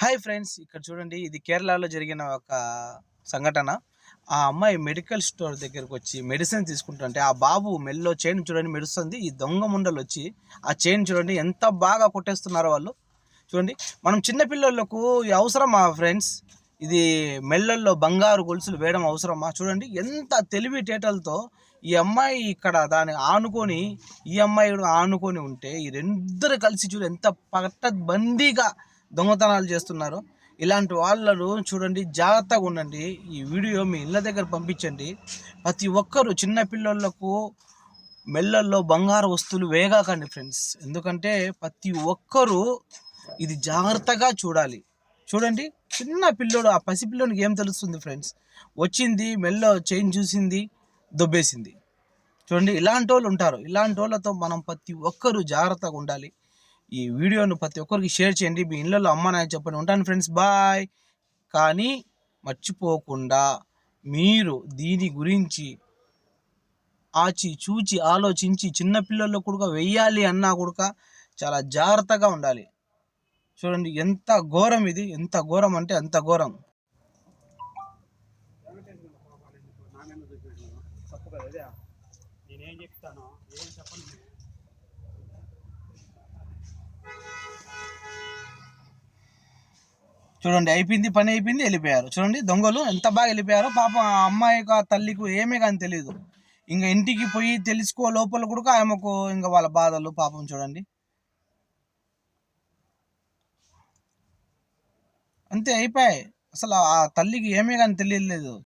Hi friends ఇక్కడ చూడండి ఇది కేరళలో జరిగిన ఒక సంఘటన. ఆ అమ్మాయి మెడికల్ స్టోర్ దగ్గరకు వచ్చి మెడిసిన్ తీసుకుంటుంటే ఆ బాబు మెల్లో చైన్ చూడండి మెరుస్తుంది. ఈ దొంగ ముండలు వచ్చి ఆ చైన్ చూడండి ఎంత బాగా కొట్టేస్తున్నారో వాళ్ళు. చూడండి మనం చిన్నపిల్లలకు అవసరమా ఫ్రెండ్స్? ఇది మెల్లల్లో బంగారు గొలుసులు వేయడం అవసరమా? చూడండి ఎంత తెలివితేటలతో ఈ అమ్మాయి ఇక్కడ దాన్ని ఆనుకొని ఈ అమ్మాయి ఆనుకొని ఉంటే ఈ రెండిద్దరు కలిసి చూడు ఎంత పట్టబందీగా దొంగతనాలు చేస్తున్నారు. ఇలాంటి వాళ్ళను చూడండి జాగ్రత్తగా ఉండండి. ఈ వీడియో మీ ఇళ్ళ దగ్గర పంపించండి. ప్రతి ఒక్కరు చిన్న పిల్లలకు మెల్లల్లో బంగారు వస్తువులు వేగాకండి ఫ్రెండ్స్. ఎందుకంటే ప్రతి ఒక్కరూ ఇది జాగ్రత్తగా చూడాలి. చూడండి చిన్న పిల్లోడు ఆ పసిపిల్లోనికి ఏం తెలుస్తుంది ఫ్రెండ్స్? వచ్చింది మెల్లో చైన్ చూసింది దొబ్బేసింది. చూడండి ఇలాంటి వాళ్ళు ఉంటారు. ఇలాంటి వాళ్ళతో మనం ప్రతి ఒక్కరూ జాగ్రత్తగా ఉండాలి. ఈ వీడియోను ప్రతి ఒక్కరికి షేర్ చేయండి. మీ ఇళ్ళలో అమ్మ నాయన చెప్పండి ఉంటాను ఫ్రెండ్స్. బాయ్. కానీ మర్చిపోకుండా మీరు దీని గురించి ఆచి చూచి ఆలోచించి చిన్నపిల్లల్లో కూడా వెయ్యాలి అన్నా కూడా చాలా జాగ్రత్తగా ఉండాలి. చూడండి ఎంత ఘోరం ఇది. ఎంత ఘోరం అంటే అంత ఘోరం. నేనేం చెప్తాను ఏం చెప్పండి చూడండి అయిపోయింది పని అయిపోయింది వెళ్ళిపోయారు. చూడండి దొంగలు ఎంత బాగా వెళ్ళిపోయారో పాప అమ్మాయి అమ్మాయికి తల్లికి ఏమే కానీ తెలియదు ఇంకా ఇంటికి పోయి తెలుసుకో లోపల కూడా ఆమెకు ఇంకా వాళ్ళ బాధలు పాపం చూడండి. అంతే అయిపోయాయి. అసలు ఆ తల్లికి ఏమీ కానీ తెలియలేదు.